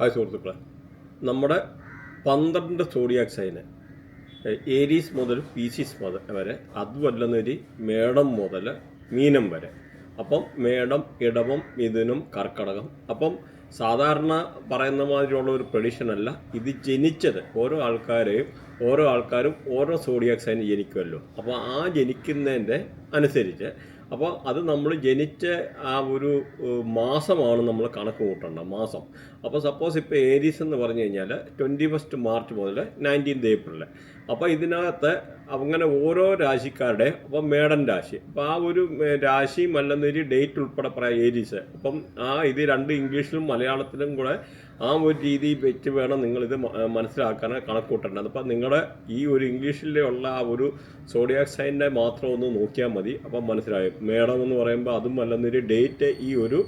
Hi സുഹൃത്തുക്കളെ. നമ്മുടെ പന്ത്രണ്ട് സോഡിയാക് സൈന് ഏരീസ് മുതൽ പീസീസ് മുതൽ വരെ അതുമല്ലെന്നൊരു മേടം മുതൽ മീനം വരെ. അപ്പം മേടം ഇടവം മിഥുനം കർക്കടകം. അപ്പം സാധാരണ പറയുന്ന മാതിരിയുള്ള ഒരു പ്രഡിഷൻ അല്ല ഇത് ജനിച്ചത് ഓരോ ആൾക്കാരെയും ഓരോ ആൾക്കാരും ഓരോ സോഡിയാക് സൈൻ ജനിക്കുമല്ലോ അപ്പോൾ ആ ജനിക്കുന്നതിന്റെ അനുസരിച്ച് അപ്പോൾ അത് നമ്മൾ ജനിച്ച ആ ഒരു മാസമാണ് നമ്മൾ കണക്ക് കൂട്ടേണ്ട മാസം. അപ്പോൾ സപ്പോസ് ഇപ്പോൾ ഏരീസ് എന്ന് പറഞ്ഞു കഴിഞ്ഞാൽ ട്വന്റി ഫസ്റ്റ് മാർച്ച് മുതൽ നയന്റീൻത് ഏപ്രിൽ അപ്പോൾ ഇതിനകത്ത് അങ്ങനെ ഓരോ രാശിക്കാരുടെ അപ്പം മേടൻ രാശി. അപ്പോൾ ആ ഒരു രാശി രാശിയും ഡേറ്റ് ഉൾപ്പെടെ പറയാം ഏരീസ് അപ്പം ആ ഇത് രണ്ട് ഇംഗ്ലീഷിലും മലയാളത്തിലും കൂടെ ആ ഒരു രീതി വെച്ച് വേണം നിങ്ങളിത് മനസ്സിലാക്കാൻ കണക്കൂട്ടേണ്ടത്. അപ്പം നിങ്ങളുടെ ഈ ഒരു ഇംഗ്ലീഷിലുള്ള ആ ഒരു സോഡിയാക് സൈനിനെ മാത്രം ഒന്ന് നോക്കിയാൽ മതി. അപ്പം മനസ്സിലായി. മേഡം എന്ന് പറയുമ്പോൾ അതും അല്ലെന്നൊരു ഡേറ്റ് ഈ ഒരു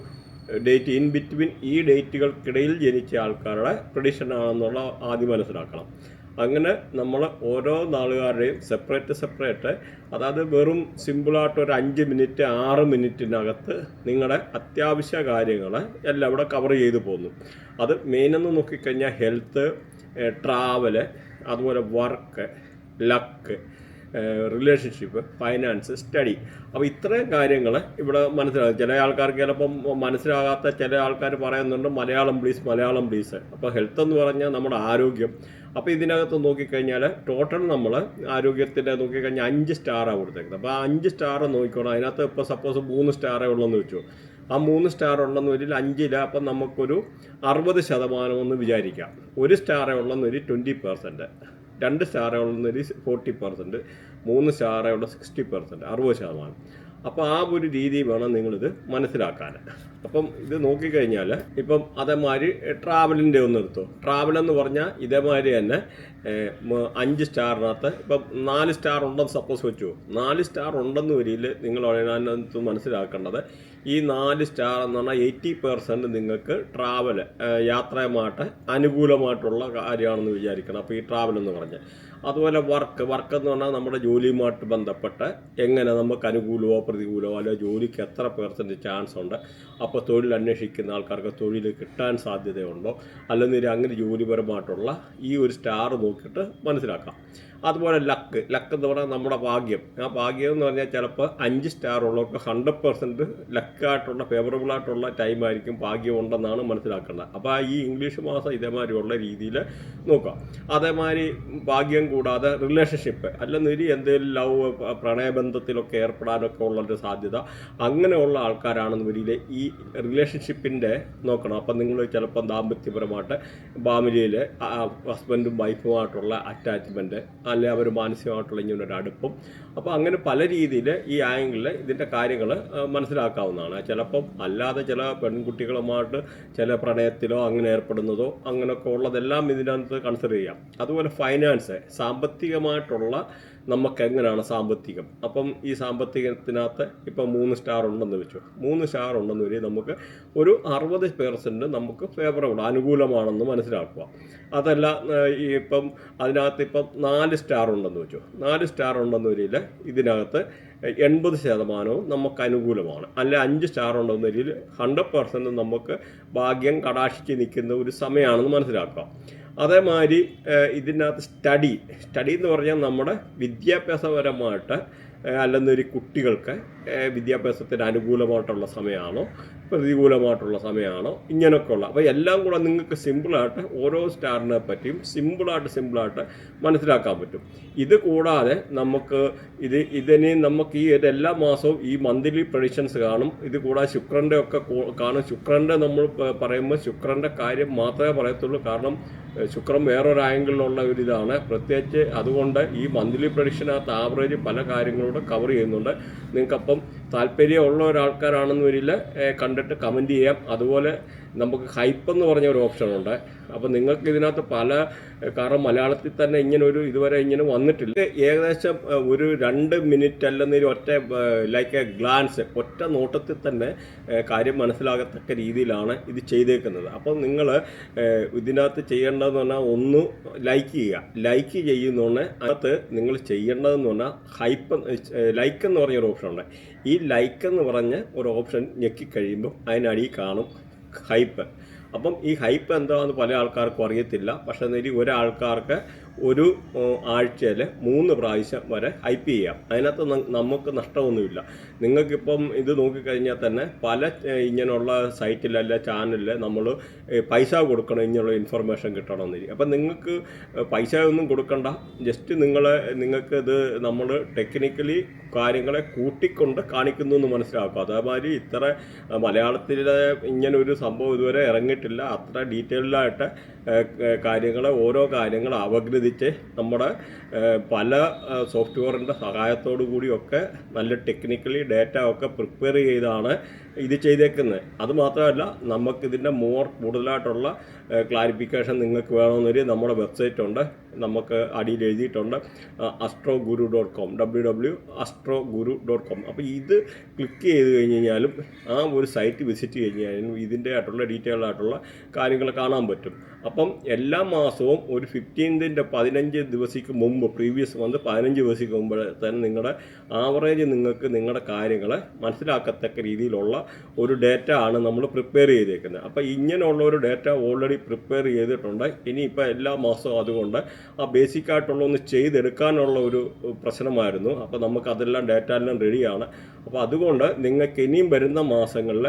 ഡേറ്റ് ഇൻ ബിറ്റ്വീൻ ഈ ഡേറ്റുകൾക്കിടയിൽ ജനിച്ച ആൾക്കാരുടെ പ്രഡിഷൻ ആണെന്നുള്ള ആദ്യം മനസ്സിലാക്കണം. അങ്ങനെ നമ്മൾ ഓരോ നാളുകാരുടെയും സെപ്പറേറ്റ് സെപ്പറേറ്റ് അതായത് വെറും സിമ്പിളായിട്ട് ഒരു അഞ്ച് മിനിറ്റ് ആറ് മിനിറ്റിനകത്ത് നിങ്ങളുടെ അത്യാവശ്യ കാര്യങ്ങൾ എല്ലാം ഇവിടെ കവർ ചെയ്തു പോകുന്നു അത് മെയിനെന്ന് നോക്കിക്കഴിഞ്ഞാൽ ഹെൽത്ത് ട്രാവൽ അതുപോലെ work luck relationship finance study അപ്പോൾ ഇത്രയും കാര്യങ്ങൾ ഇവിടെ മനസ്സിലാകും. ചില ആൾക്കാർക്ക് ചിലപ്പം മനസ്സിലാകാത്ത ചില ആൾക്കാർ പറയുന്നുണ്ട് മലയാളം പ്ലീസ് മലയാളം പ്ലീസ് അപ്പോൾ ഹെൽത്ത് എന്ന് പറഞ്ഞാൽ നമ്മുടെ ആരോഗ്യം. അപ്പോൾ ഇതിനകത്ത് നോക്കിക്കഴിഞ്ഞാൽ ടോട്ടൽ നമ്മൾ ആരോഗ്യത്തിന്റെ നോക്കിക്കഴിഞ്ഞാൽ അഞ്ച് സ്റ്റാറാണ് കൊടുത്തേക്കുന്നത്. അപ്പോൾ ആ അഞ്ച് സ്റ്റാർ നോക്കിക്കോണം. അതിനകത്ത് ഇപ്പോൾ സപ്പോസ് മൂന്ന് സ്റ്റാറേ ഉള്ളെന്ന് വെച്ചു. ആ മൂന്ന് സ്റ്റാർ ഉള്ളെന്ന് വരിൽ അഞ്ചിൽ അപ്പം നമുക്കൊരു അറുപത് ശതമാനം എന്ന് വിചാരിക്കാം. ഒരു സ്റ്റാറേ ഉള്ളെന്ന് ഒരു ട്വന്റി പെർസെന്റ് രണ്ട് സ്റ്റാറേ ഉള്ളെന്ന് ഒരു ഫോർട്ടി പെർസെന്റ് മൂന്ന് സ്റ്റാറേ ഉള്ള സിക്സ്റ്റി പെർസെന്റ് അറുപത് ശതമാനം. അപ്പോൾ ആ ഒരു രീതി വേണം നിങ്ങളിത് മനസ്സിലാക്കാൻ. അപ്പം ഇത് നോക്കിക്കഴിഞ്ഞാൽ ഇപ്പം അതേമാതിരി ട്രാവലിന്റെ ഒന്ന് എടുത്തു. ട്രാവൽ എന്ന് പറഞ്ഞാൽ ഇതേമാതിരി തന്നെ അഞ്ച് സ്റ്റാറിനകത്ത് ഇപ്പം നാല് സ്റ്റാർ ഉണ്ടെന്ന് സപ്പോസ് വെച്ചു. നാല് സ്റ്റാർ ഉണ്ടെന്ന് വരിയിൽ നിങ്ങൾ അതിനകത്ത് മനസ്സിലാക്കേണ്ടത് ഈ നാല് സ്റ്റാർ എന്ന് പറഞ്ഞാൽ എയ്റ്റി പെർസെന്റ് നിങ്ങൾക്ക് ട്രാവൽ യാത്രയുമായിട്ട് അനുകൂലമായിട്ടുള്ള കാര്യമാണെന്ന് വിചാരിക്കണം. അപ്പോൾ ഈ ട്രാവൽ എന്ന് പറഞ്ഞാൽ. അതുപോലെ വർക്ക് വർക്ക് എന്ന് പറഞ്ഞാൽ നമ്മുടെ ജോലിയുമായിട്ട് ബന്ധപ്പെട്ട് എങ്ങനെ നമുക്ക് അനുകൂലമോ പ്രതികൂലമോ അല്ലെങ്കിൽ ജോലിക്ക് എത്ര പെർസെന്റ് ചാൻസ് ഉണ്ട്? അപ്പോൾ തൊഴിൽ അന്വേഷിക്കുന്ന ആൾക്കാർക്ക് തൊഴിൽ കിട്ടാൻ സാധ്യതയുണ്ടോ? അല്ലെങ്കിൽ അങ്ങനെ ജോലിപരമായിട്ടുള്ള ഈ ഒരു സ്റ്റാർ നോക്കിയിട്ട് മനസ്സിലാക്കാം. അതുപോലെ ലക്ക് ലക്ക് എന്ന് പറഞ്ഞാൽ നമ്മുടെ ഭാഗ്യം. ആ ഭാഗ്യം എന്ന് പറഞ്ഞാൽ ചിലപ്പോൾ അഞ്ച് സ്റ്റാർ ഉള്ളവർക്ക് ഹൺഡ്രഡ് പെർസെന്റ് ലക്കായിട്ടുള്ള ഫേവറബിൾ ആയിട്ടുള്ള ടൈം ആയിരിക്കും ഭാഗ്യം ഉണ്ടെന്നാണ് മനസ്സിലാക്കേണ്ടത്. അപ്പോൾ ഈ ഇംഗ്ലീഷ് മാസം ഇതേമാതിരിയുള്ള രീതിയിൽ നോക്കാം. അതേമാതിരി ഭാഗ്യം കൂടാതെ റിലേഷൻഷിപ്പ് അല്ലെന്നൊരു എന്തെങ്കിലും ലവ് പ്രണയബന്ധത്തിലൊക്കെ ഏർപ്പെടാനൊക്കെ ഉള്ളൊരു സാധ്യത അങ്ങനെയുള്ള ആൾക്കാരാണെന്ന് വരിയിൽ ഈ റിലേഷൻഷിപ്പിന്റെ നോക്കണം. അപ്പം നിങ്ങൾ ചിലപ്പം ദാമ്പത്യപരമായിട്ട് ഫാമിലിയിൽ ഹസ്ബൻഡും വൈഫുമായിട്ടുള്ള അറ്റാച്ച്മെന്റ് അല്ലെ അവർ മാനസികമായിട്ടുള്ള ഇങ്ങനെ ഒരു അടുപ്പം. അപ്പോൾ അങ്ങനെ പല രീതിയിൽ ഈ ആംഗിളിൽ ഇതിന്റെ കാര്യങ്ങൾ മനസ്സിലാക്കാവുന്നതാണ്. ചിലപ്പം അല്ലാതെ ചില പെൺകുട്ടികളുമായിട്ട് ചില പ്രണയത്തിലോ അങ്ങനെ ഏർപ്പെടുന്നതോ അങ്ങനെയൊക്കെ ഉള്ളതെല്ലാം ഇതിനകത്ത് കൺസിഡർ ചെയ്യാം. അതുപോലെ ഫൈനാൻസ് സാമ്പത്തികമായിട്ടുള്ള നമുക്ക് എങ്ങനെയാണ് സാമ്പത്തികം? അപ്പം ഈ സാമ്പത്തികത്തിനകത്ത് ഇപ്പം മൂന്ന് സ്റ്റാർ ഉണ്ടെന്ന് വെച്ചു. മൂന്ന് സ്റ്റാർ ഉണ്ടെന്ന് വരെ നമുക്ക് ഒരു അറുപത് പേഴ്സന്റ് നമുക്ക് ഫേവറബിൾ അനുകൂലമാണെന്ന് മനസ്സിലാക്കുക. അതല്ല ഈ ഇപ്പം അതിനകത്ത് ഇപ്പം നാല് സ്റ്റാർ ഉണ്ടെന്ന് വെച്ചു. നാല് സ്റ്റാർ ഉണ്ടെന്ന് വരിയിൽ ഇതിനകത്ത് എൺപത് ശതമാനവും നമുക്ക് അനുകൂലമാണ്. അല്ലെ അഞ്ച് സ്റ്റാർ ഉണ്ടെന്ന് രീതിയിൽ ഹൺഡ്രഡ് പെർസെന്റ് നമുക്ക് ഭാഗ്യം കടാക്ഷിച്ച് നിൽക്കുന്ന ഒരു സമയമാണെന്ന് മനസ്സിലാക്കാം. അതേമാതിരി ഇതിനകത്ത് സ്റ്റഡി സ്റ്റഡി എന്ന് പറഞ്ഞാൽ നമ്മുടെ വിദ്യാഭ്യാസപരമായിട്ട് അല്ലെന്നൊരു കുട്ടികൾക്ക് വിദ്യാഭ്യാസത്തിന് അനുകൂലമായിട്ടുള്ള സമയമാണോ? പ്രതികൂലമായിട്ടുള്ള സമയമാണോ. ഇങ്ങനെയൊക്കെ ഉള്ള അപ്പോൾ എല്ലാം കൂടെ നിങ്ങൾക്ക് സിമ്പിളായിട്ട് ഓരോ സ്റ്റാറിനെ പറ്റിയും സിമ്പിളായിട്ട് സിമ്പിളായിട്ട് മനസ്സിലാക്കാൻ പറ്റും. ഇത് കൂടാതെ നമുക്ക് ഇത് ഇതിന് നമുക്ക് ഈ എല്ലാ മാസവും ഈ മന്ത്ലി പ്രഡിഷൻസ് കാണും. ഇത് കൂടാതെ ശുക്രന്റെ ഒക്കെ കാണും. ശുക്രന്റെ നമ്മൾ പറയുമ്പോൾ ശുക്രന്റെ കാര്യം മാത്രമേ പറയത്തുള്ളൂ. കാരണം ശുക്രൻ വേറൊരു ആംഗിളിലുള്ള ഒരു ഇതാണ്. പ്രത്യേകിച്ച് അതുകൊണ്ട് ഈ മന്ത്ലി പ്രഡിഷനകത്ത് ആവറേജ് പല കാര്യങ്ങളോട് കവർ ചെയ്യുന്നുണ്ട്. നിങ്ങൾക്കപ്പം താല്പര്യമുള്ള ഒരാൾക്കാരാണെന്ന് വരില്ല. കണ്ടിട്ട് കമന്റ് ചെയ്യാം. അതുപോലെ നമുക്ക് ഹൈപ്പ് എന്ന് പറഞ്ഞ ഒരു ഓപ്ഷൻ ഉണ്ട്. അപ്പോൾ നിങ്ങൾക്ക് ഇതിനകത്ത് പല കാരണം മലയാളത്തിൽ തന്നെ ഇങ്ങനെ ഒരു ഇതുവരെ ഇങ്ങനെ വന്നിട്ടില്ല. ഏകദേശം ഒരു രണ്ട് മിനിറ്റ് അല്ലെന്നൊരു ഒറ്റ ലൈക്ക് എ ഗ്ലാൻസ് ഒറ്റ നോട്ടത്തിൽ തന്നെ കാര്യം മനസ്സിലാകത്തക്ക രീതിയിലാണ് ഇത് ചെയ്തേക്കുന്നത്. അപ്പോൾ നിങ്ങൾ ഇതിനകത്ത് ചെയ്യേണ്ടതെന്ന് പറഞ്ഞാൽ ഒന്ന് ലൈക്ക് ചെയ്യുക. ലൈക്ക് ചെയ്യുന്നോണ്ട് അകത്ത് നിങ്ങൾ ചെയ്യേണ്ടതെന്ന് പറഞ്ഞാൽ ഹൈപ്പ് ലൈക്ക് എന്ന് പറഞ്ഞൊരു ഓപ്ഷൻ ഉണ്ട്. ഈ ലൈക്ക് എന്ന് പറഞ്ഞ ഒരു ഓപ്ഷൻ ഞെക്കിക്കഴിയുമ്പോൾ അതിനടിയിൽ കാണും. ഹൈപ്പ് അപ്പം ഈ ഹൈപ്പ് എന്താണെന്ന് പല ആൾക്കാർക്കും അറിയത്തില്ല. പക്ഷേ നേരി ഒരാൾക്കാർക്ക് ഒരു ആഴ്ചയിൽ മൂന്ന് പ്രാവശ്യം വരെ ഹൈപ്പ് ചെയ്യാം. അതിനകത്ത് നമുക്ക് നഷ്ടമൊന്നുമില്ല. നിങ്ങൾക്കിപ്പം ഇത് നോക്കിക്കഴിഞ്ഞാൽ തന്നെ പല ഇങ്ങനെയുള്ള സൈറ്റിലല്ല ചാനലിൽ നമ്മൾ പൈസ കൊടുക്കണം ഇങ്ങനെയുള്ള ഇൻഫർമേഷൻ കിട്ടണമെന്നിരിക്കും. അപ്പം നിങ്ങൾക്ക് പൈസ ഒന്നും കൊടുക്കണ്ട. ജസ്റ്റ് നിങ്ങളെ നിങ്ങൾക്ക് ഇത് നമ്മൾ ടെക്നിക്കലി കാര്യങ്ങളെ കൂട്ടിക്കൊണ്ട് കാണിക്കുന്നു എന്ന് മനസ്സിലാക്കുക. അതേമാതിരി ഇത്ര മലയാളത്തിലെ ഇങ്ങനെ ഒരു സംഭവം ഇതുവരെ ഇറങ്ങിയിട്ടില്ല. അത്ര ഡീറ്റെയിൽഡായിട്ട് കാര്യങ്ങൾ ഓരോ കാര്യങ്ങൾ അവഗ്രഹിച്ച് നമ്മുടെ പല സോഫ്റ്റ്വെയറിന്റെ സഹായത്തോടു കൂടിയൊക്കെ നല്ല ടെക്നിക്കലി ഡേറ്റ ഒക്കെ പ്രിപ്പയർ ചെയ്താണ് ഇത് ചെയ്തേക്കുന്നത്. അത് മാത്രമല്ല നമുക്കിതിന്റെ മോർ കൂടുതലായിട്ടുള്ള ക്ലാരിഫിക്കേഷൻ നിങ്ങൾക്ക് വേണമെന്നൊരു നമ്മുടെ വെബ്സൈറ്റ് ഉണ്ട്. നമുക്ക് അടിയിൽ എഴുതിയിട്ടുണ്ട് astro guru dot com W W astro guru dot com അപ്പോൾ ഇത് ക്ലിക്ക് ചെയ്ത് കഴിഞ്ഞ് കഴിഞ്ഞാലും ആ ഒരു സൈറ്റ് വിസിറ്റ് കഴിഞ്ഞ് കഴിഞ്ഞാലും ഇതിന്റെ ആയിട്ടുള്ള ഡീറ്റെയിൽ ആയിട്ടുള്ള കാര്യങ്ങൾ കാണാൻ പറ്റും. അപ്പം എല്ലാ മാസവും ഒരു ഫിഫ്റ്റീൻതിന്റെ പതിനഞ്ച് ദിവസിക്ക് മുമ്പ് പ്രീവിയസ് മന്ത് പതിനഞ്ച് ദിവസിക്ക് മുമ്പ് തന്നെ നിങ്ങളുടെ ആവറേജ് നിങ്ങൾക്ക് നിങ്ങളുടെ കാര്യങ്ങൾ മനസ്സിലാക്കത്തക്ക രീതിയിലുള്ള ഒരു ഡേറ്റ ആണ് നമ്മൾ പ്രിപ്പയർ ചെയ്തേക്കുന്നത്. അപ്പോൾ ഇങ്ങനെയുള്ള ഒരു ഡേറ്റ ഓൾറെഡി പ്രിപ്പയർ ചെയ്തിട്ടുണ്ട്. ഇനിയിപ്പോൾ എല്ലാ മാസവും അതുകൊണ്ട് ആ ബേസിക് ആയിട്ടുള്ള ഒന്ന് ചെയ്തെടുക്കാനുള്ള ഒരു പ്രശ്നമായിരുന്നു. അപ്പോൾ നമുക്ക് അതെല്ലാം ഡേറ്റ എല്ലാം റെഡിയാണ് അപ്പോൾ അതുകൊണ്ട് നിങ്ങൾക്ക് ഇനിയും വരുന്ന മാസങ്ങളിൽ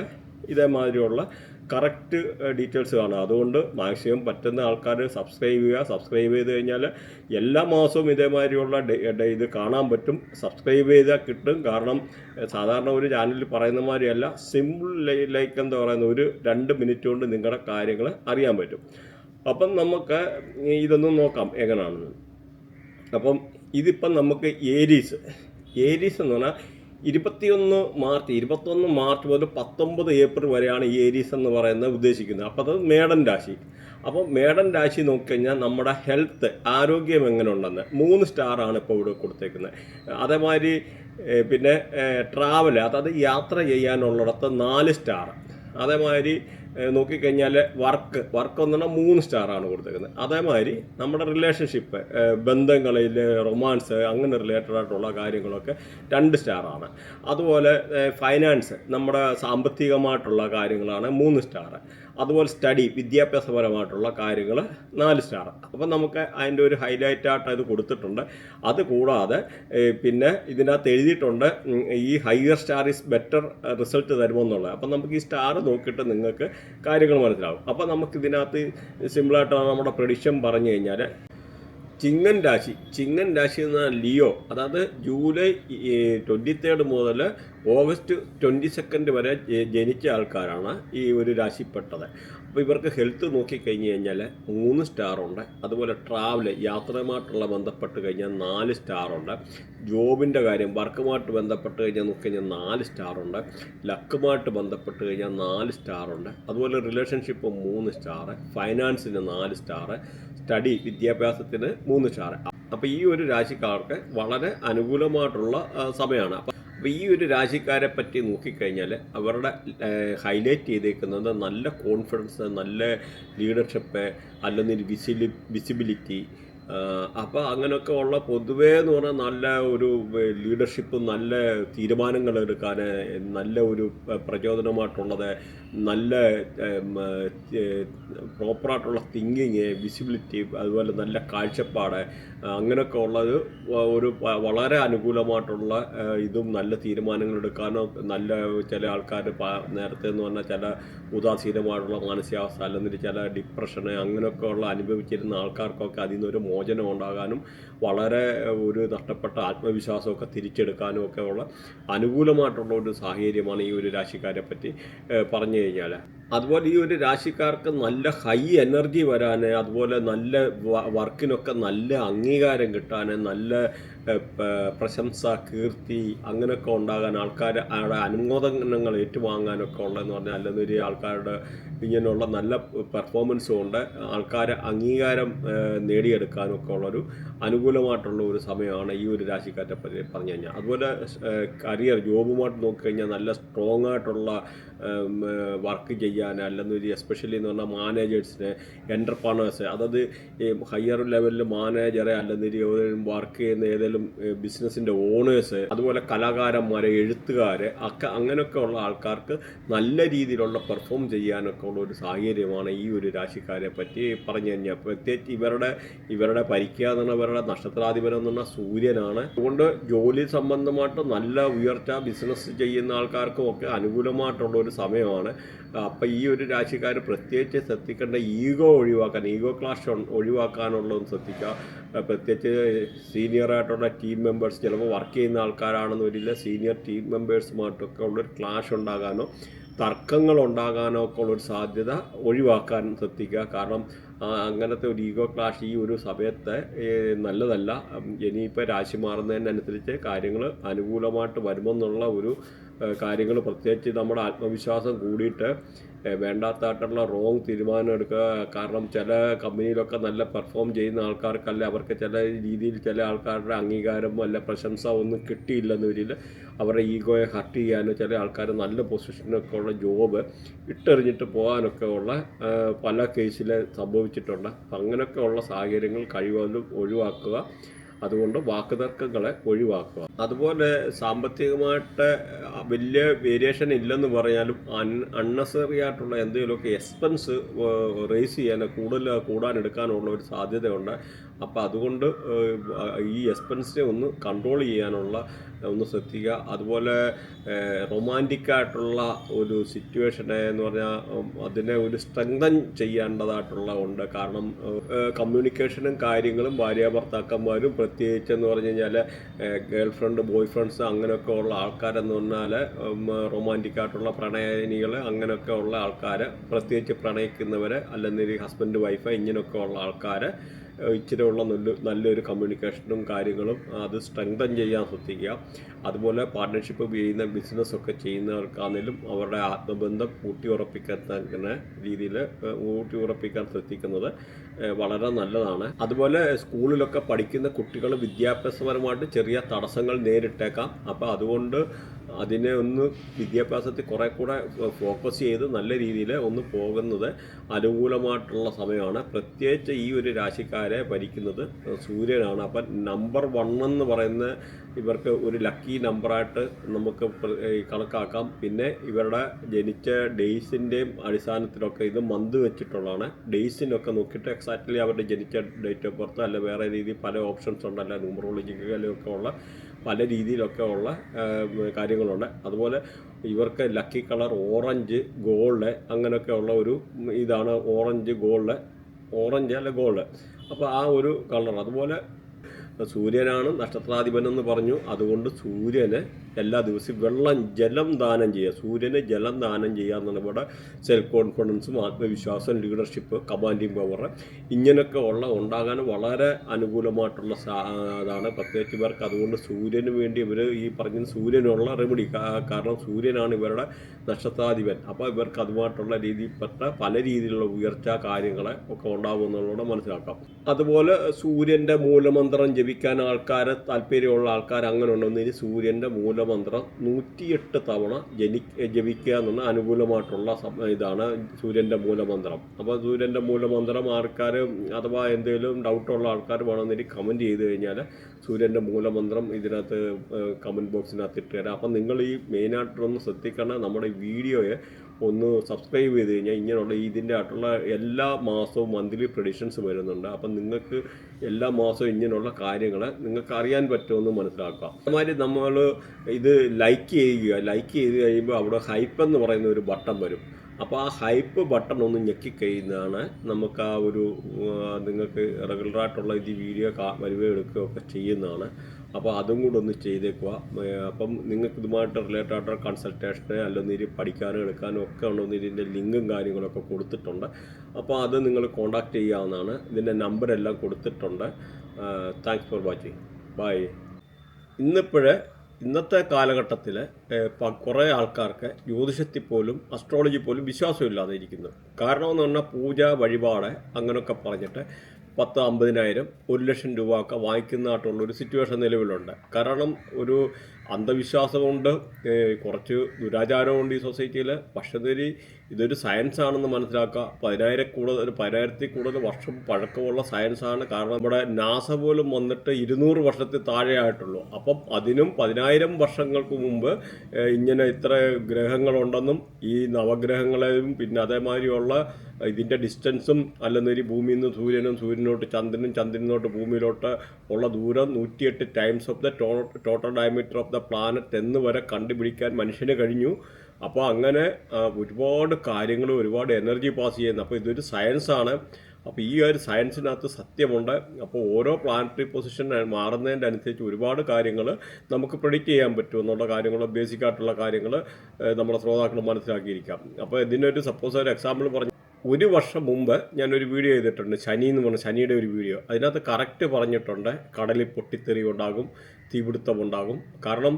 ഇതേമാതിരിയുള്ള കറക്റ്റ് ഡീറ്റെയിൽസ് കാണുക. അതുകൊണ്ട് മാക്സിമം പറ്റുന്ന ആൾക്കാർ സബ്സ്ക്രൈബ് ചെയ്യുക. സബ്സ്ക്രൈബ് ചെയ്ത് കഴിഞ്ഞാൽ എല്ലാ മാസവും ഇതേമാതിരിയുള്ള ഇത് കാണാൻ പറ്റും. സബ്സ്ക്രൈബ് ചെയ്താൽ കിട്ടും. കാരണം സാധാരണ ഒരു ചാനലിൽ പറയുന്ന മാതിരിയല്ല സിമ്പിൾ ലൈക്ക് എന്താ പറയുന്ന ഒരു രണ്ട് മിനിറ്റ് കൊണ്ട് നിങ്ങളുടെ കാര്യങ്ങൾ അറിയാൻ പറ്റും. അപ്പം നമുക്ക് ഇതൊന്നും നോക്കാം എങ്ങനെയാണെന്ന് അപ്പം ഇതിപ്പം നമുക്ക് ഏരീസ് ഏരീസ് എന്ന് പറഞ്ഞാൽ ഇരുപത്തിയൊന്ന് മാർച്ച് ഇരുപത്തൊന്ന് മാർച്ച് മുതൽ പത്തൊമ്പത് ഏപ്രിൽ വരെയാണ് ഈ ഏരീസ് എന്ന് പറയുന്നത് ഉദ്ദേശിക്കുന്നത്. അപ്പോൾ അത് മേടൻ രാശി. അപ്പോൾ മേടൻ രാശി നോക്കിക്കഴിഞ്ഞാൽ നമ്മുടെ ഹെൽത്ത് ആരോഗ്യം എങ്ങനെ ഉണ്ടെന്ന് മൂന്ന് സ്റ്റാറാണ് ഇപ്പോൾ ഇവിടെ കൊടുത്തേക്കുന്നത്. അതേമാതിരി പിന്നെ ട്രാവൽ അതായത് യാത്ര ചെയ്യാനുള്ളിടത്ത് നാല് സ്റ്റാർ. അതേമാതിരി നോക്കിക്കഴിഞ്ഞാൽ വർക്ക്. വർക്ക് എന്ന് മൂന്ന് സ്റ്റാറാണ് കൊടുത്തേക്കുന്നത്. അതേമാതിരി നമ്മുടെ റിലേഷൻഷിപ്പ് ബന്ധങ്ങളിൽ റൊമാൻസ് അങ്ങനെ റിലേറ്റഡ് ആയിട്ടുള്ള കാര്യങ്ങളൊക്കെ രണ്ട് സ്റ്റാറാണ് അതുപോലെ ഫൈനാൻസ് നമ്മുടെ സാമ്പത്തികമായിട്ടുള്ള കാര്യങ്ങളാണ് മൂന്ന് സ്റ്റാർ അതുപോലെ സ്റ്റഡി വിദ്യാഭ്യാസപരമായിട്ടുള്ള കാര്യങ്ങൾ നാല് സ്റ്റാർ അപ്പം നമുക്ക് അതിന്റെ ഒരു ഹൈലൈറ്റ് ആയിട്ട് അത് കൊടുത്തിട്ടുണ്ട്. അത് കൂടാതെ പിന്നെ ഇതിനകത്ത് എഴുതിയിട്ടുണ്ട് ഈ higher star is better result തരുമെന്നുള്ളത് അപ്പം നമുക്ക് ഈ സ്റ്റാർ നോക്കിയിട്ട് നിങ്ങൾക്ക് കാര്യങ്ങൾ മനസ്സിലാവും. അപ്പം നമുക്ക് ഇതിനകത്ത് സിമ്പിളായിട്ടാണ് നമ്മുടെ പ്രഡിക്ഷൻ പറഞ്ഞു കഴിഞ്ഞാൽ ചിങ്ങൻ രാശി. ചിങ്ങൻ രാശി എന്ന ലിയോ. അതായത് ജൂലൈ ട്വന്റി തേർഡ് മുതൽ ഓഗസ്റ്റ് ട്വന്റി സെക്കൻഡ് വരെ ജനിച്ച ആൾക്കാരാണ് ഈ ഒരു രാശിപ്പെട്ടത്. അപ്പോൾ ഇവർക്ക് ഹെൽത്ത് നോക്കിക്കഴിഞ്ഞ് കഴിഞ്ഞാൽ മൂന്ന് സ്റ്റാറുണ്ട് അതുപോലെ ട്രാവൽ യാത്രയുമായിട്ടുള്ള ബന്ധപ്പെട്ട് കഴിഞ്ഞാൽ നാല് സ്റ്റാറുണ്ട് ജോബിന്റെ കാര്യം വർക്കുമായിട്ട് ബന്ധപ്പെട്ട് കഴിഞ്ഞാൽ നോക്കിക്കഴിഞ്ഞാൽ നാല് സ്റ്റാറുണ്ട് ലക്കുമായിട്ട് ബന്ധപ്പെട്ട് കഴിഞ്ഞാൽ നാല് സ്റ്റാറുണ്ട് അതുപോലെ റിലേഷൻഷിപ്പ് മൂന്ന് സ്റ്റാർ ഫൈനാൻസിന് നാല് സ്റ്റാർ സ്റ്റഡി വിദ്യാഭ്യാസത്തിന് മൂന്ന് ചാറ് അപ്പോൾ ഈ ഒരു രാശിക്കാർക്ക് വളരെ അനുകൂലമായിട്ടുള്ള സമയമാണ്. അപ്പം അപ്പോൾ ഈ ഒരു രാശിക്കാരെ പറ്റി നോക്കിക്കഴിഞ്ഞാൽ അവരുടെ ഹൈലൈറ്റ് ചെയ്തേക്കുന്നത് നല്ല കോൺഫിഡൻസ് നല്ല ലീഡർഷിപ്പ് അല്ലെങ്കിൽ വിസിലി വിസിബിലിറ്റി അപ്പോൾ അങ്ങനെയൊക്കെ ഉള്ള പൊതുവേ എന്ന് പറഞ്ഞാൽ നല്ല ഒരു ലീഡർഷിപ്പ് നല്ല തീരുമാനങ്ങൾ എടുക്കാൻ നല്ല ഒരു പ്രചോദനമായിട്ടുള്ളത് നല്ല പ്രോപ്പറായിട്ടുള്ള തിങ്കിങ് വിസിബിലിറ്റി അതുപോലെ നല്ല കാഴ്ചപ്പാട് അങ്ങനെയൊക്കെ ഉള്ളത് ഒരു വളരെ അനുകൂലമായിട്ടുള്ള ഇതും നല്ല തീരുമാനങ്ങൾ എടുക്കാനോ നല്ല ചില ആൾക്കാർ നേരത്തെ എന്ന് പറഞ്ഞാൽ ചില ഉദാസീനമായിട്ടുള്ള മാനസികാവസ്ഥ അല്ലെങ്കിൽ ചില ഡിപ്രഷന് അങ്ങനെയൊക്കെ ഉള്ള അനുഭവിച്ചിരുന്ന ആൾക്കാർക്കൊക്കെ അതിൽ നിന്നൊരു മോചനം ഉണ്ടാകാനും വളരെ ഒരു നഷ്ടപ്പെട്ട ആത്മവിശ്വാസമൊക്കെ തിരിച്ചെടുക്കാനും ഒക്കെ ഉള്ള അനുകൂലമായിട്ടുള്ള ഒരു സാഹചര്യമാണ് ഈ ഒരു രാശിക്കാരെ പറ്റി പറഞ്ഞു കഴിഞ്ഞാൽ അതുപോലെ ഈ ഒരു രാശിക്കാർക്ക് നല്ല ഹൈ എനർജി വരാൻ അതുപോലെ നല്ല വർക്കിനൊക്കെ നല്ല അംഗീകാരം കിട്ടാൻ നല്ല പ്രശംസ കീർത്തി അങ്ങനെയൊക്കെ ഉണ്ടാകാൻ ആൾക്കാർ അവിടെ അനുമോദനങ്ങൾ ഏറ്റുവാങ്ങാനൊക്കെ ഉള്ളതെന്ന് പറഞ്ഞാൽ അല്ലെന്നൊരു ആൾക്കാരുടെ ഇങ്ങനെയുള്ള നല്ല പെർഫോമൻസും ഉണ്ട് ആൾക്കാരെ അംഗീകാരം നേടിയെടുക്കാനൊക്കെ ഉള്ളൊരു അനുകൂലമായിട്ടുള്ള ഒരു സമയമാണ് ഈ ഒരു രാശിക്കാരെ പറഞ്ഞു കഴിഞ്ഞാൽ. അതുപോലെ കരിയർ ജോബുമായിട്ട് നോക്കിക്കഴിഞ്ഞാൽ നല്ല സ്ട്രോങ് ആയിട്ടുള്ള വർക്ക് ചെയ്യാൻ അല്ലെന്നൊരു എസ്പെഷ്യലി എന്ന് പറഞ്ഞാൽ മാനേജേഴ്സിനെ എന്റർപ്രണേഴ്സ് അതായത് ഹയർ ലെവലിൽ മാനേജറെ അല്ലെങ്കിൽ വർക്ക് ചെയ്യുന്ന ഏതെങ്കിലും ബിസിനസ്സിന്റെ ഓണേഴ്സ് അതുപോലെ കലാകാരന്മാരെ എഴുത്തുകാർ ഒക്കെ അങ്ങനെയൊക്കെ ഉള്ള ആൾക്കാർക്ക് നല്ല രീതിയിലുള്ള പെർഫോം ചെയ്യാനൊക്കെ ഉള്ള ഒരു സാഹചര്യമാണ് ഈ ഒരു രാശിക്കാരെ പറ്റി പറഞ്ഞു കഴിഞ്ഞാൽ. പ്രത്യേകിച്ച് ഇവരുടെ ഇവരുടെ പരിക്കുക എന്ന് പറഞ്ഞാൽ ഇവരുടെ നക്ഷത്രാധിപനം എന്ന് പറഞ്ഞാൽ സൂര്യനാണ്. അതുകൊണ്ട് ജോലി സംബന്ധമായിട്ട് നല്ല ഉയർച്ച ബിസിനസ് ചെയ്യുന്ന ആൾക്കാർക്കും ഒക്കെ അനുകൂലമായിട്ടുള്ള ഒരു സമയമാണ്. അപ്പം ഈ ഒരു രാശിക്കാർ പ്രത്യേകിച്ച് ശ്രദ്ധിക്കേണ്ട ഈഗോ ഒഴിവാക്കാൻ ഈഗോ ക്ലാഷ് ഒഴിവാക്കാനുള്ളതും ശ്രദ്ധിക്കുക. പ്രത്യേകിച്ച് സീനിയറായിട്ടുള്ള ടീം മെമ്പേഴ്സ് ചിലപ്പോൾ വർക്ക് ചെയ്യുന്ന ആൾക്കാരാണെന്ന് വരില്ല. സീനിയർ ടീം മെമ്പേഴ്സുമായിട്ടൊക്കെ ഉള്ളൊരു ക്ലാഷ് ഉണ്ടാകാനോ തർക്കങ്ങൾ ഉണ്ടാകാനോ ഒക്കെ ഉള്ളൊരു സാധ്യത ഒഴിവാക്കാൻ ശ്രദ്ധിക്കുക. കാരണം അങ്ങനത്തെ ഒരു ഈഗോ ക്ലാഷ് ഈ ഒരു സമയത്ത് നല്ലതല്ല. ഇനിയിപ്പോൾ രാശി മാറുന്നതിനനുസരിച്ച് കാര്യങ്ങൾ അനുകൂലമായിട്ട് വരുമെന്നുള്ള ഒരു കാര്യങ്ങൾ പ്രത്യേകിച്ച് നമ്മുടെ ആത്മവിശ്വാസം കൂടിയിട്ട് വേണ്ടാത്തായിട്ടുള്ള റോങ് തീരുമാനം എടുക്കുക. കാരണം ചില കമ്പനിയിലൊക്കെ നല്ല പെർഫോം ചെയ്യുന്ന ആൾക്കാർക്കല്ല അവർക്ക് ചില രീതിയിൽ ചില ആൾക്കാരുടെ അംഗീകാരം അല്ല പ്രശംസ ഒന്നും കിട്ടിയില്ലെന്ന് വരില്ല. അവരുടെ ഈഗോയെ ഹർട്ട് ചെയ്യാനോ ചില ആൾക്കാർ നല്ല പൊസിഷനൊക്കെ ഉള്ള ജോബ് ഇട്ടെറിഞ്ഞിട്ട് പോകാനൊക്കെ ഉള്ള പല കേസിൽ സംഭവിച്ചിട്ടുണ്ട്. അങ്ങനെയൊക്കെ ഉള്ള സാഹചര്യങ്ങൾ കഴിവതും ഒഴിവാക്കുക. അതുകൊണ്ട് വാക്കുതർക്കങ്ങളെ ഒഴിവാക്കുക. അതുപോലെ സാമ്പത്തികമായിട്ട് വലിയ വേരിയേഷൻ ഇല്ലെന്ന് പറഞ്ഞാലും അൺ അൺനെസറി ആയിട്ടുള്ള എന്തെങ്കിലുമൊക്കെ എക്സ്പെൻസ് റേസ് ചെയ്യാൻ കൂടുതൽ കൂടാനെടുക്കാനുള്ള ഒരു സാധ്യതയുണ്ട്. അപ്പോൾ അതുകൊണ്ട് ഈ എക്സ്പെൻസിനെ ഒന്ന് കൺട്രോൾ ചെയ്യാനുള്ള ഒന്ന് ശ്രദ്ധിക്കുക അതുപോലെ റൊമാന്റിക് ആയിട്ടുള്ള ഒരു സിറ്റുവേഷനെ എന്ന് പറഞ്ഞാൽ അതിനെ ഒരു സ്ട്രെങ്തൻ ചെയ്യേണ്ടതായിട്ടുള്ള ഉണ്ട്. കാരണം കമ്മ്യൂണിക്കേഷനും കാര്യങ്ങളും ഭാര്യ ഭർത്താക്കന്മാരും പ്രത്യേകിച്ച് എന്ന് പറഞ്ഞു കഴിഞ്ഞാൽ ഗേൾ ഫ്രണ്ട് ബോയ് ഫ്രണ്ട്സ് അങ്ങനെയൊക്കെ ഉള്ള ആൾക്കാരെന്ന് പറഞ്ഞാൽ റൊമാന്റിക് ആയിട്ടുള്ള പ്രണയനികൾ അങ്ങനെയൊക്കെ ഉള്ള ആൾക്കാർ പ്രത്യേകിച്ച് പ്രണയിക്കുന്നവർ അല്ലെങ്കിൽ ഹസ്ബൻഡ് വൈഫ് ഇങ്ങനെയൊക്കെ ഉള്ള ആൾക്കാർ ഇച്ചിരി ഉള്ള നല്ല നല്ലൊരു കമ്മ്യൂണിക്കേഷനും കാര്യങ്ങളും അത് സ്ട്രെങ്തൻ ചെയ്യാൻ ശ്രദ്ധിക്കുക. അതുപോലെ പാർട്ട്ണർഷിപ്പ് ചെയ്യുന്ന ബിസിനസ്സൊക്കെ ചെയ്യുന്നവർക്കാണെങ്കിലും അവരുടെ ആത്മബന്ധം ഊട്ടിയുറപ്പിക്കുന്ന രീതിയിൽ ഊട്ടിയുറപ്പിക്കാൻ ശ്രദ്ധിക്കുന്നത് ഏഹ് വളരെ നല്ലതാണ്. അതുപോലെ സ്കൂളിലൊക്കെ പഠിക്കുന്ന കുട്ടികൾ വിദ്യാഭ്യാസപരമായിട്ട് ചെറിയ തടസ്സങ്ങൾ നേരിട്ടേക്കാം. അപ്പോൾ അതുകൊണ്ട് അതിനെ ഒന്ന് വിദ്യാഭ്യാസത്തിൽ കുറെ കൂടെ ഫോക്കസ് ചെയ്ത് നല്ല രീതിയിൽ ഒന്ന് പോകുന്നത് അനുകൂലമായിട്ടുള്ള സമയമാണ്. പ്രത്യേകിച്ച് ഈ ഒരു രാശിക്കാരെ ഭരിക്കുന്നത് സൂര്യനാണ്. അപ്പം നമ്പർ വൺ എന്ന് പറയുന്ന ഇവർക്ക് ഒരു ലക്കി നമ്പറായിട്ട് നമുക്ക് കണക്കാക്കാം. പിന്നെ ഇവരുടെ ജനിച്ച ഡേയ്സിന്റെയും അടിസ്ഥാനത്തിലൊക്കെ ഇത് മന്ത് വെച്ചിട്ടുള്ളതാണ്. ഡേയ്സിനൊക്കെ നോക്കിയിട്ട് എക്സാക്ട്ലി അവരുടെ ജനിച്ച ഡേറ്റ് ഓഫ് ബർത്ത് അല്ല വേറെ രീതിയിൽ പല ഓപ്ഷൻസ് ഉണ്ട്. അല്ല ന്യൂമറോളജിക്കലൊക്കെ ഉള്ള പല രീതിയിലൊക്കെ ഉള്ള കാര്യങ്ങളുണ്ട്. അതുപോലെ ഇവർക്ക് ലക്കി കളർ ഓറഞ്ച് ഗോൾഡ് അങ്ങനെയൊക്കെ ഉള്ള ഒരു ഇതാണ് ഓറഞ്ച് ഗോൾഡ് ഓറഞ്ച് അല്ല ഗോൾഡ് അപ്പോൾ ആ ഒരു കളർ അതുപോലെ സൂര്യനാണ് നക്ഷത്രാധിപൻ എന്ന് പറഞ്ഞു. അതുകൊണ്ട് സൂര്യന് എല്ലാ ദിവസവും വെള്ളം ജലം ദാനം ചെയ്യുക. സൂര്യന് ജലം ദാനം ചെയ്യുക എന്നാണ് ഇവിടെ സെൽഫ് കോൺഫിഡൻസും ആത്മവിശ്വാസം ലീഡർഷിപ്പ് കമാൻഡിങ് പവർ ഇങ്ങനെയൊക്കെ ഉള്ള ഉണ്ടാകാൻ വളരെ അനുകൂലമായിട്ടുള്ള ഇതാണ്. പ്രത്യേകിച്ച് ഇവർക്ക് അതുകൊണ്ട് സൂര്യന് വേണ്ടി ഇവർ ഈ പറഞ്ഞ സൂര്യനുള്ള റെമഡി കാരണം സൂര്യനാണ് ഇവരുടെ നക്ഷത്രാധിപൻ. അപ്പോൾ ഇവർക്ക് അതുമായിട്ടുള്ള രീതിയിൽപ്പെട്ട പല രീതിയിലുള്ള ഉയർച്ച കാര്യങ്ങളെ ഒക്കെ ഉണ്ടാകുമെന്നുള്ളത് മനസ്സിലാക്കാം. അതുപോലെ സൂര്യന്റെ മൂലമന്ത്രം ജപിക്കാൻ ആൾക്കാർ താല്പര്യമുള്ള ആൾക്കാർ അങ്ങനെ ഉണ്ടെന്ന് ഇനി സൂര്യന്റെ മൂലമന്ത്രം നൂറ്റിയെട്ട് തവണ ജനി ജപിക്കുക എന്നുള്ള അനുകൂലമായിട്ടുള്ള ഇതാണ് സൂര്യന്റെ മൂലമന്ത്രം. അപ്പോൾ സൂര്യന്റെ മൂലമന്ത്രം ആൾക്കാർ അഥവാ എന്തെങ്കിലും ഡൗട്ടുള്ള ആൾക്കാർ വേണമെന്നിരി കമന്റ് ചെയ്ത് കഴിഞ്ഞാൽ സൂര്യന്റെ മൂലമന്ത്രം ഇതിനകത്ത് കമന്റ് ബോക്സിനകത്ത് ഇട്ട് തരാം. അപ്പം നിങ്ങൾ ഈ മെയിനായിട്ടൊന്ന് ശ്രദ്ധിക്കണം. നമ്മുടെ വീഡിയോയെ ഒന്ന് സബ്സ്ക്രൈബ് ചെയ്ത് കഴിഞ്ഞാൽ ഇങ്ങനെയുള്ള ഇതിന്റെ ആയിട്ടുള്ള എല്ലാ മാസവും മന്ത്ലി പ്രഡിഷൻസ് വരുന്നുണ്ട്. അപ്പം നിങ്ങൾക്ക് എല്ലാ മാസവും ഇങ്ങനെയുള്ള കാര്യങ്ങൾ നിങ്ങൾക്ക് അറിയാൻ പറ്റുമെന്ന് മനസ്സിലാക്കുക. അതുമാതിരി നമ്മൾ ഇത് ലൈക്ക് ചെയ്യുക. ലൈക്ക് ചെയ്ത് കഴിയുമ്പോൾ അവിടെ ഹൈപ്പ് എന്ന് പറയുന്ന ഒരു ബട്ടൺ വരും. അപ്പോൾ ആ ഹൈപ്പ് ബട്ടൺ ഒന്ന് ഞെക്കിക്കഴിയുന്നതാണ് നമുക്ക് ആ ഒരു നിങ്ങൾക്ക് റെഗുലറായിട്ടുള്ള ഇത് വീഡിയോ വരുകയോ എടുക്കുകയോ ഒക്കെ ചെയ്യുന്നതാണ്. അപ്പോൾ അതും കൂടെ ഒന്ന് ചെയ്തേക്കുക അപ്പം നിങ്ങൾക്ക് ഇതുമായിട്ട് റിലേറ്റഡ് ആയിട്ടുള്ള കൺസൾട്ടേഷന് അല്ലെങ്കിൽ പഠിക്കാനും എടുക്കാനും ഒക്കെ ഉണ്ടെന്ന് ഇതിന്റെ ലിങ്കും കാര്യങ്ങളൊക്കെ കൊടുത്തിട്ടുണ്ട്. അപ്പോൾ അത് നിങ്ങൾ കോൺടാക്റ്റ് ചെയ്യാവുന്നതാണ്. ഇതിന്റെ നമ്പറെല്ലാം കൊടുത്തിട്ടുണ്ട്. താങ്ക്സ് ഫോർ വാച്ചിങ് ബൈ ഇന്നിപ്പോഴേ ഇന്നത്തെ കാലഘട്ടത്തിൽ കുറേ ആൾക്കാർക്ക് ജ്യോതിഷത്തിൽ പോലും അസ്ട്രോളജി പോലും വിശ്വാസമില്ലാതെ ഇരിക്കുന്നു. കാരണം എന്ന് പറഞ്ഞാൽ പൂജ വഴിപാട് അങ്ങനെയൊക്കെ പറഞ്ഞിട്ട് പത്ത് അമ്പതിനായിരം ഒരു ലക്ഷം രൂപ ഒക്കെ വാങ്ങിക്കുന്നതായിട്ടുള്ള ഒരു സിറ്റുവേഷൻ നിലവിലുണ്ട്. കാരണം ഒരു അന്ധവിശ്വാസമുണ്ട്. കുറച്ച് ദുരാചാരമുണ്ട് ഈ സൊസൈറ്റിയിൽ പക്ഷേ ഇതൊരു സയൻസ് ആണെന്ന് മനസ്സിലാക്കുക. പതിനായിരം കൂടുതൽ പതിനായിരത്തിൽ കൂടുതൽ വർഷം പഴക്കമുള്ള സയൻസാണ്. കാരണം നമ്മുടെ നാസ പോലും വന്നിട്ട് ഇരുന്നൂറ് വർഷത്തിൽ താഴെ ആയിട്ടുള്ളൂ അപ്പം അതിനും പതിനായിരം വർഷങ്ങൾക്ക് മുമ്പ് ഇങ്ങനെ ഇത്ര ഗ്രഹങ്ങളുണ്ടെന്നും ഈ നവഗ്രഹങ്ങളെയും പിന്നെ അതേമാതിരിയുള്ള ഇതിന്റെ ഡിസ്റ്റൻസും അല്ലെന്നൊരു ഭൂമിയിൽ നിന്ന് സൂര്യനും സൂര്യനോട്ട് ചന്ദ്രനും ചന്ദ്രനോട്ട് ഭൂമിയിലോട്ട് ഉള്ള ദൂരം നൂറ്റിയെട്ട് times of the total diameter of the planet എന്ന് വരെ കണ്ടുപിടിക്കാൻ മനുഷ്യന് കഴിഞ്ഞു. അപ്പോൾ അങ്ങനെ ഒരുപാട് കാര്യങ്ങൾ ഒരുപാട് എനർജി പാസ് ചെയ്യുന്നു. അപ്പോൾ ഇതൊരു സയൻസാണ് അപ്പോൾ ഈ ഒരു സയൻസിനകത്ത് സത്യമുണ്ട്. അപ്പോൾ ഓരോ പ്ലാനറ്ററി പൊസിഷൻ മാറുന്നതിന്റെ അനുസരിച്ച് ഒരുപാട് കാര്യങ്ങൾ നമുക്ക് പ്രെഡിക്റ്റ് ചെയ്യാൻ പറ്റും എന്നുള്ള കാര്യങ്ങൾ ബേസിക്കായിട്ടുള്ള കാര്യങ്ങൾ നമ്മുടെ ശ്രോതാക്കൾ മനസ്സിലാക്കിയിരിക്കാം. അപ്പോൾ ഇതിനൊരു സപ്പോസ് ഒരു എക്സാമ്പിൾ പറഞ്ഞു ഒരു വർഷം മുമ്പ് ഞാനൊരു വീഡിയോ ചെയ്തിട്ടുണ്ട്. ശനി എന്ന് പറഞ്ഞ ശനിയുടെ ഒരു വീഡിയോ. അതിനകത്ത് കറക്റ്റ് പറഞ്ഞിട്ടുണ്ട്. കടലിൽ പൊട്ടിത്തെറി ഉണ്ടാകും കാരണം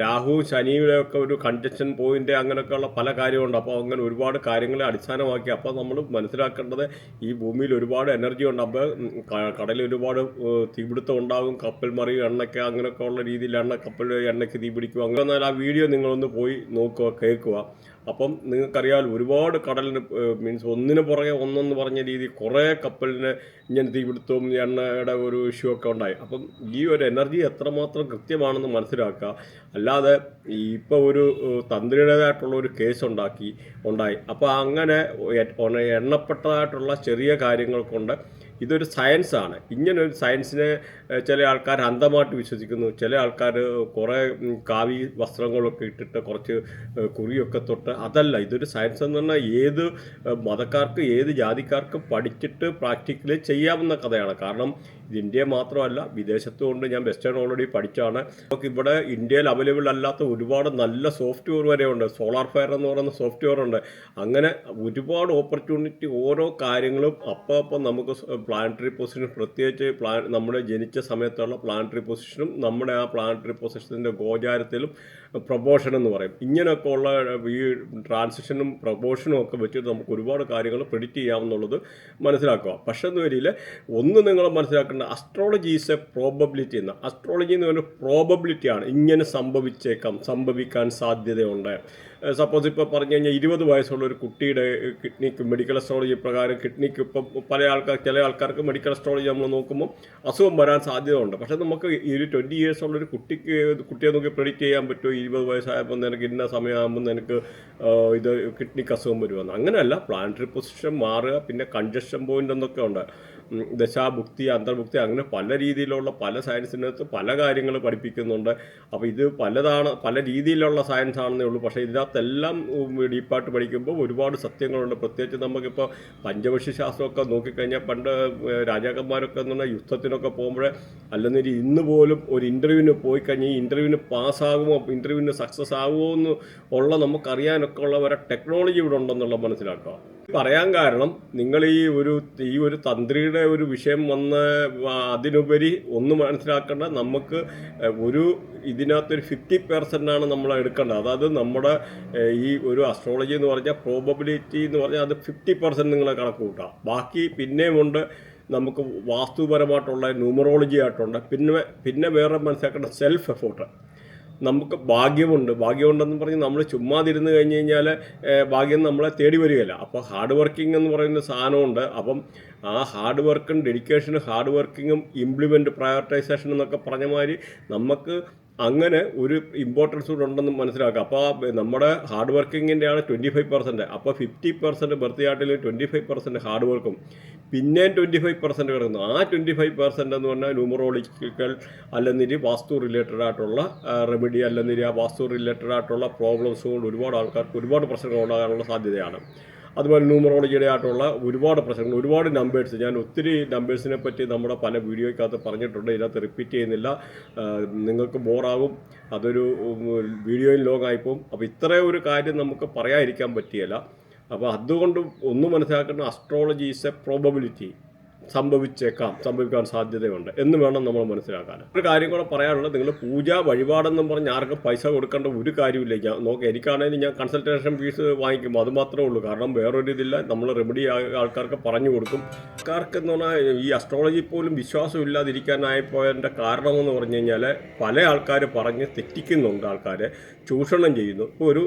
രാഹുവും ശനിയുടെ ഒക്കെ ഒരു കൺജക്ഷൻ പോയിന്റ് അങ്ങനെയൊക്കെയുള്ള പല കാര്യമുണ്ട്. അപ്പോൾ അങ്ങനെ ഒരുപാട് കാര്യങ്ങളെ അടിസ്ഥാനമാക്കി അപ്പോൾ നമ്മൾ മനസ്സിലാക്കേണ്ടത് ഈ ഭൂമിയിൽ ഒരുപാട് എനർജി ഉണ്ട്. അപ്പോൾ കടലിൽ ഒരുപാട് തീപിടുത്തം ഉണ്ടാകും. കപ്പൽ മറിയും എണ്ണയ്ക്ക് അങ്ങനെയൊക്കെ ഉള്ള രീതിയിൽ എണ്ണ കപ്പൽ എണ്ണയ്ക്ക് തീപിടിക്കുക അങ്ങനെ ആ വീഡിയോ നിങ്ങളൊന്ന് പോയി നോക്കുക കേൾക്കുക. അപ്പം നിങ്ങൾക്കറിയാമല്ലോ ഒരുപാട് കടലിന് മീൻസ് ഒന്നിന് പുറകെ ഒന്നെന്ന് പറഞ്ഞ രീതി കുറേ കപ്പലിന് ഇങ്ങനെ തീപിടുത്തവും എണ്ണയുടെ ഒരു ഇഷ്യൂ ഒക്കെ ഉണ്ടായി. അപ്പം ഈ ഒരു എനർജി എത്രമാത്രം കൃത്യമാണെന്ന് മനസ്സിലാക്കുക. അല്ലാതെ ഇപ്പോൾ ഒരു തന്ത്രിയുടേതായിട്ടുള്ള ഒരു കേസ് ഉണ്ടാക്കി ഉണ്ടായി. അപ്പം അങ്ങനെ എണ്ണപ്പെട്ടതായിട്ടുള്ള ചെറിയ കാര്യങ്ങൾ കൊണ്ട് ഇതൊരു സയൻസാണ് ഇങ്ങനെ ഒരു സയൻസിനെ ചില ആൾക്കാർ അന്ധമായിട്ട് വിശ്വസിക്കുന്നു. ചില ആൾക്കാർ കുറേ കാവി വസ്ത്രങ്ങളൊക്കെ ഇട്ടിട്ട് കുറച്ച് കുറിയൊക്കെ തൊട്ട് അതല്ല. ഇതൊരു സയൻസ് എന്ന് പറഞ്ഞാൽ ഏത് മതക്കാർക്ക് ഏത് ജാതിക്കാർക്കും പഠിച്ചിട്ട് പ്രാക്ടിക്കലി ചെയ്യാവുന്ന കഥയാണ്. കാരണം ഇന്ത്യ മാത്രമല്ല വിദേശത്ത് കൊണ്ട് ഞാൻ വെസ്റ്റേൺ ഓൾറെഡി പഠിച്ചാണ്. നമുക്ക് ഇവിടെ ഇന്ത്യയിൽ അവൈലബിൾ അല്ലാത്ത ഒരുപാട് നല്ല സോഫ്റ്റ്വെയർ വരെ ഉണ്ട്. സോളാർ ഫയർ എന്ന് പറയുന്ന സോഫ്റ്റ്വെയർ ഉണ്ട്. അങ്ങനെ ഒരുപാട് ഓപ്പർച്യൂണിറ്റി ഓരോ കാര്യങ്ങളും അപ്പം അപ്പം നമുക്ക് പ്ലാനറ്ററി പൊസിഷൻ പ്രത്യേകിച്ച് പ്ലാൻ നമ്മുടെ ജനിച്ച സമയത്തുള്ള പ്ലാനറ്ററി പൊസിഷനും നമ്മുടെ ആ പ്ലാനറ്ററി പൊസിഷന്റെ ഗോചാരത്തിലും പ്രൊബോഷൻ എന്ന് പറയും. ഇങ്ങനെയൊക്കെ ഉള്ള ഈ ട്രാൻസിഷനും പ്രൊബോഷനും ഒക്കെ വെച്ചിട്ട് നമുക്ക് ഒരുപാട് കാര്യങ്ങൾ പ്രിഡിക്റ്റ് ചെയ്യാമെന്നുള്ളത് മനസ്സിലാക്കുക. പക്ഷേ എന്ന് വരിയിൽ ഒന്ന് നിങ്ങൾ മനസ്സിലാക്കേണ്ട അസ്ട്രോളജി ഈസ് എ പ്രോബബിലിറ്റി എന്ന. അസ്ട്രോളജി എന്ന് പറയുന്നത് പ്രോബബിലിറ്റിയാണ് ഇങ്ങനെ സംഭവിച്ചേക്കാം സംഭവിക്കാൻ സാധ്യതയുണ്ട്. സപ്പോസ് ഇപ്പോൾ പറഞ്ഞു കഴിഞ്ഞാൽ ഇരുപത് വയസ്സുള്ള ഒരു കുട്ടിയുടെ കിഡ്നിക്ക് മെഡിക്കൽ അസ്ട്രോളജി പ്രകാരം കിഡ്നിക്ക് ഇപ്പം പല ആൾക്കാർ ചില ആൾക്കാർക്ക് മെഡിക്കൽ അസ്ട്രോളജി നമ്മൾ നോക്കുമ്പോൾ അസുഖം വരാൻ സാധ്യതയുണ്ട്. പക്ഷേ നമുക്ക് ഒരു ട്വന്റി ഇയേഴ്സ് ഉള്ള ഒരു കുട്ടിക്ക് കുട്ടിയെ നോക്കി പ്രെഡിക്റ്റ് ചെയ്യാൻ പറ്റുമോ? ഇരുപത് വയസ്സായപ്പോൾ നിനക്ക് ഇന്ന സമയമാകുമ്പോൾ നിനക്ക് ഇത് കിഡ്നിക്ക് അസുഖം വരുമെന്ന് അങ്ങനെയല്ല പ്ലാനറ്ററി പൊസിഷൻ മാറുക പിന്നെ കൺജഷൻ പോയിന്റ് എന്നൊക്കെ ഉണ്ട്. ദശാഭുക്തി അന്തർഭുക്തി അങ്ങനെ പല രീതിയിലുള്ള പല സയൻസിനകത്ത് പല കാര്യങ്ങൾ പഠിപ്പിക്കുന്നുണ്ട്. അപ്പോൾ ഇത് പലതാണ് പല രീതിയിലുള്ള സയൻസ് ആണെന്നേ ഉള്ളൂ. പക്ഷേ ഇതിനകത്തെല്ലാം ഡീപ്പായിട്ട് പഠിക്കുമ്പോൾ ഒരുപാട് സത്യങ്ങളുണ്ട്. പ്രത്യേകിച്ച് നമുക്കിപ്പോൾ പഞ്ചവക്ഷി ശാസ്ത്രമൊക്കെ നോക്കിക്കഴിഞ്ഞാൽ പണ്ട് രാജാക്കന്മാരൊക്കെ എന്ന് പറഞ്ഞാൽ യുദ്ധത്തിനൊക്കെ പോകുമ്പോൾ അല്ലെന്നൊരു ഇന്ന് പോലും ഒരു ഇന്റർവ്യൂവിന് പോയി കഴിഞ്ഞാൽ ഈ ഇന്റർവ്യൂവിന് പാസ്സാകുമോ ഇന്റർവ്യൂവിന് സക്സസ് ആകുമോ എന്ന് ഉള്ള നമുക്കറിയാനൊക്കെ ഉള്ള വരെ ടെക്നോളജി ഇവിടെ ഉണ്ടെന്നുള്ള മനസ്സിലാക്കുക പറയാൻ കാരണം നിങ്ങൾ ഈ ഒരു ഈ ഒരു തന്ത്രിയുടെ ഒരു വിഷയം വന്ന് അതിനുപരി ഒന്ന് മനസ്സിലാക്കേണ്ട നമുക്ക് ഒരു ഇതിനകത്തൊരു ഫിഫ്റ്റി പെർസെന്റ് ആണ് നമ്മൾ എടുക്കേണ്ടത്. അതായത് നമ്മുടെ ഈ ഒരു അസ്ട്രോളജി എന്ന് പറഞ്ഞാൽ പ്രോബബിലിറ്റി എന്ന് പറഞ്ഞാൽ അത് ഫിഫ്റ്റി പെർസെന്റ് നിങ്ങൾ കണക്ക് കൂട്ടാം. ബാക്കി പിന്നെയും ഉണ്ട് നമുക്ക് വാസ്തുപരമായിട്ടുള്ള ന്യൂമറോളജി ആയിട്ടുണ്ട്. പിന്നെ പിന്നെ വേറെ മനസ്സിലാക്കേണ്ട സെൽഫ് എഫോർട്ട് നമുക്ക് ഭാഗ്യമുണ്ട്. ഭാഗ്യമുണ്ടെന്ന് പറഞ്ഞ് നമ്മൾ ചുമ്മാതിരുന്ന് കഴിഞ്ഞ് കഴിഞ്ഞാൽ ഭാഗ്യം നമ്മളെ തേടി വരികയില്ല. അപ്പോൾ ഹാർഡ് വർക്കിംഗ് എന്ന് പറയുന്ന സാധനമുണ്ട്. അപ്പം ആ ഹാർഡ് വർക്കും ഡെഡിക്കേഷനും ഹാർഡ് വർക്കിങ്ങും ഇംപ്ലിമെന്റ് പ്രയോറിറ്റൈസേഷൻ എന്നൊക്കെ പറഞ്ഞ മാതിരി നമുക്ക് അങ്ങനെ ഒരു ഇമ്പോർട്ടൻസ് കൂടെ ഉണ്ടെന്ന് മനസ്സിലാക്കുക അപ്പോൾ നമ്മുടെ ഹാർഡ് വർക്കിങ്ങിന്റെ ആണ് ട്വന്റി ഫൈവ് പെർസെന്റ് അപ്പോൾ ഫിഫ്റ്റി പെർസെന്റ് ബർത്ത് ചാർട്ടിൽ ട്വന്റി ഫൈവ് പെർസെന്റ് ഹാർഡ് വർക്കും പിന്നെയും ട്വന്റി ഫൈവ് പെർസെന്റ് കിടക്കുന്നു. ആ ട്വന്റി ഫൈവ് പെർസെന്റ് എന്ന് പറഞ്ഞാൽ ന്യൂമറോളജിക്കൽ അല്ലെന്നിരി വാസ്തു റിലേറ്റഡ് ആയിട്ടുള്ള റെമഡി അല്ലെന്നിരി ആ വാസ്തു റിലേറ്റഡ് ആയിട്ടുള്ള പ്രോബ്ലംസ് കൊണ്ട് ഒരുപാട് ആൾക്കാർക്ക് ഒരുപാട് പ്രശ്നങ്ങൾ ഉണ്ടാകാനുള്ള സാധ്യതയാണ്. അതുപോലെ ന്യൂമറോളജിയുടെ ആയിട്ടുള്ള ഒരുപാട് പ്രശ്നങ്ങൾ ഒരുപാട് നമ്പേഴ്സ് ഞാൻ ഒത്തിരി നമ്പേഴ്സിനെ പറ്റി നമ്മുടെ പല വീഡിയോയ്ക്കകത്ത് പറഞ്ഞിട്ടുണ്ട്. ഇതിനകത്ത് റിപ്പീറ്റ് ചെയ്യുന്നില്ല. നിങ്ങൾക്ക് ബോറാകും അതൊരു വീഡിയോയിൽ ലോങ് ആയിപ്പോവും അപ്പോൾ ഇത്രയും ഒരു കാര്യം നമുക്ക് പറയാതിരിക്കാൻ പറ്റിയല്ല. അപ്പോൾ അതുകൊണ്ട് ഒന്ന് മനസ്സിലാക്കേണ്ട അസ്ട്രോളജി ഈസ് എ പ്രോബബിലിറ്റി സംഭവിച്ചേക്കാം സംഭവിക്കാൻ സാധ്യതയുണ്ട് എന്ന് വേണം നമ്മൾ മനസ്സിലാക്കാൻ. ഒരു കാര്യം കൂടെ പറയാനുള്ളത് നിങ്ങൾ പൂജ വഴിപാടെന്നും പറഞ്ഞ് ആർക്കും പൈസ കൊടുക്കേണ്ട ഒരു കാര്യമില്ല ഞാൻ നോക്കി എനിക്കാണെങ്കിൽ ഞാൻ കൺസൾട്ടേഷൻ ഫീസ് വാങ്ങിക്കും അത് മാത്രമേ ഉള്ളൂ. കാരണം വേറൊരു ഇതില്ല നമ്മൾ റെമഡി ആൾക്കാർക്ക് പറഞ്ഞു കൊടുക്കും. ആൾക്കാർക്ക് എന്ന് പറഞ്ഞാൽ ഈ അസ്ട്രോളജി പോലും വിശ്വാസം ഇല്ലാതിരിക്കാനായി പോയതിന്റെ കാരണമെന്ന് പറഞ്ഞു കഴിഞ്ഞാൽ പല ആൾക്കാർ പറഞ്ഞ് തെറ്റിക്കുന്നുണ്ട് ആൾക്കാരെ ചൂഷണം ചെയ്യുന്നു. ഇപ്പോൾ ഒരു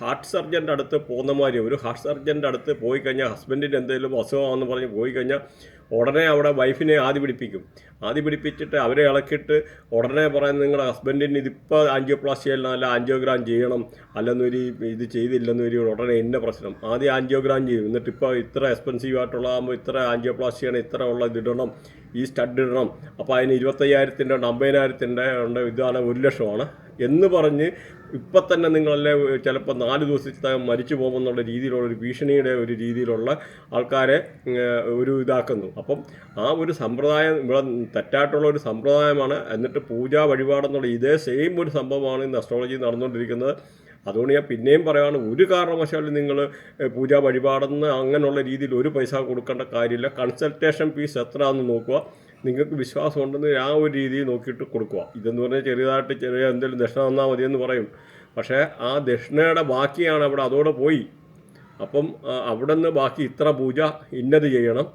ഹാർട്ട് സർജന്റെ അടുത്ത് പോകുന്ന മാതിരി ഒരു ഹാർട്ട് സർജന്റെ അടുത്ത് പോയി കഴിഞ്ഞാൽ ഹസ്ബൻഡിന് എന്തെങ്കിലും അസുഖമാണെന്ന് പറഞ്ഞ് പോയി കഴിഞ്ഞാൽ ഉടനെ അവിടെ വൈഫിനെ ആദ്യ പിടിപ്പിക്കും. ആദ്യ പിടിപ്പിച്ചിട്ട് അവരെ ഇളക്കിയിട്ട് ഉടനെ പറയാൻ നിങ്ങളുടെ ഹസ്ബൻഡിന് ഇതിപ്പോൾ ആൻജിയോപ്ലാസ്റ്റി ചെയ്യണം അല്ല ആൻജിയോഗ്രാം ചെയ്യണം അല്ലെന്നൊരു ഇത് ചെയ്തില്ലെന്നൊരു ഉടനെ എന്റെ പ്രശ്നം. ആദ്യം ആൻജിയോഗ്രാം ചെയ്യും. എന്നിട്ട് ഇപ്പോൾ ഇത്ര എക്സ്പെൻസീവ് ആയിട്ടുള്ളതാകുമ്പോൾ ഇത്ര ആൻജിയോപ്ലാസ്റ്റി ചെയ്യണം ഇത്ര ഉള്ള ഇതിടണം ഈ സ്റ്റഡ് ഇടണം. അപ്പോൾ അതിന് ഇരുപത്തയ്യായിരത്തിന്റെ ഉണ്ട് അമ്പതിനായിരത്തിന്റെ ഉണ്ട് ഇതാണ് ഒരു ലക്ഷമാണ്. എന്ന് പറഞ്ഞ് ഇപ്പം തന്നെ നിങ്ങളല്ലേ ചിലപ്പോൾ നാല് ദിവസത്തെ മരിച്ചു പോകുമെന്നുള്ള രീതിയിലുള്ള ഒരു ഭീഷണിയുടെ ഒരു രീതിയിലുള്ള ആൾക്കാരെ ഒരു ഇതാക്കുന്നു. അപ്പം ആ ഒരു സമ്പ്രദായം ഇവിടെ തെറ്റായിട്ടുള്ള ഒരു സമ്പ്രദായമാണ്. എന്നിട്ട് പൂജാ വഴിപാടെന്നുള്ള ഇതേ സെയിം ഒരു സംഭവമാണ് ഇന്ന് അസ്ട്രോളജി നടന്നുകൊണ്ടിരിക്കുന്നത്. അതുകൊണ്ട് ഞാൻ പിന്നെയും പറയുകയാണ് ഒരു കാരണവശാലും നിങ്ങൾ പൂജാ വഴിപാടെന്ന് അങ്ങനെയുള്ള രീതിയിൽ ഒരു പൈസ കൊടുക്കേണ്ട കാര്യമില്ല. കൺസൾട്ടേഷൻ ഫീസ് എത്രയാണെന്ന് നോക്കുക. നിങ്ങൾക്ക് വിശ്വാസം ഉണ്ടെന്ന് ആ ഒരു രീതിയിൽ നോക്കിയിട്ട് കൊടുക്കുക. ഇതെന്ന് പറഞ്ഞാൽ ചെറിയതായിട്ട് ചെറിയ എന്തെങ്കിലും ദക്ഷിണ തന്നാൽ മതിയെന്ന് പറയും. പക്ഷേ ആ ദക്ഷിണയുടെ ബാക്കിയാണ് അവിടെ അതോടെ പോയി. അപ്പം അവിടെ നിന്ന് ബാക്കി ഇത്ര പൂജ ഇന്നത് ചെയ്യണം.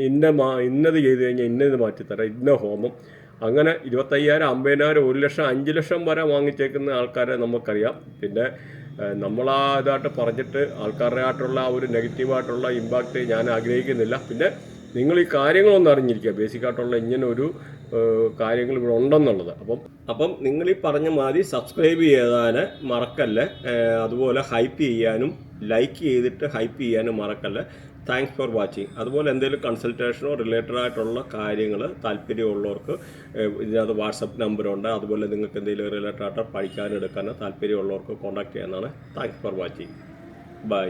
ഇന്ന- മാ ഇന്നത് ചെയ്ത് കഴിഞ്ഞാൽ ഇന്നത് മാറ്റിത്തരാം. ഇന്ന ഹോമം. അങ്ങനെ ഇരുപത്തയ്യായിരം അമ്പതിനായിരം ഒരു ലക്ഷം അഞ്ച് ലക്ഷം വരെ വാങ്ങിച്ചേക്കുന്ന ആൾക്കാരെ നമുക്കറിയാം. പിന്നെ നമ്മളാ ഇതായിട്ട് പറഞ്ഞിട്ട് ആൾക്കാരുടെ ആയിട്ടുള്ള ആ ഒരു നെഗറ്റീവായിട്ടുള്ള ഇമ്പാക്റ്റ് ഞാൻ ആഗ്രഹിക്കുന്നില്ല. പിന്നെ നിങ്ങൾ ഈ കാര്യങ്ങളൊന്നും അറിഞ്ഞിരിക്കുക. ബേസിക്കായിട്ടുള്ള ഇങ്ങനെ ഒരു കാര്യങ്ങൾ ഇവിടെ ഉണ്ടെന്നുള്ളത്. അപ്പം അപ്പം നിങ്ങൾ ഈ പറഞ്ഞ മാതിരി സബ്സ്ക്രൈബ് ചെയ്താൽ മറക്കല്ലേ? അതുപോലെ ഹൈപ്പ് ചെയ്യാനും ലൈക്ക് ചെയ്തിട്ട് ഹൈപ്പ് ചെയ്യാനും മറക്കല്ലേ? താങ്ക്സ് ഫോർ വാച്ചിങ് അതുപോലെ എന്തെങ്കിലും കൺസൾട്ടേഷനോ റിലേറ്റഡ് ആയിട്ടുള്ള കാര്യങ്ങൾ താല്പര്യമുള്ളവർക്ക് ഇതിനകത്ത് വാട്സപ്പ് നമ്പറുണ്ട് അതുപോലെ നിങ്ങൾക്ക് എന്തെങ്കിലും റിലേറ്റഡ് ആയിട്ട് പഠിക്കാനും എടുക്കാനോ താല്പര്യമുള്ളവർക്ക് കോൺടാക്ട് ചെയ്യാനാണ് താങ്ക്സ് ഫോർ വാച്ചിങ് ബൈ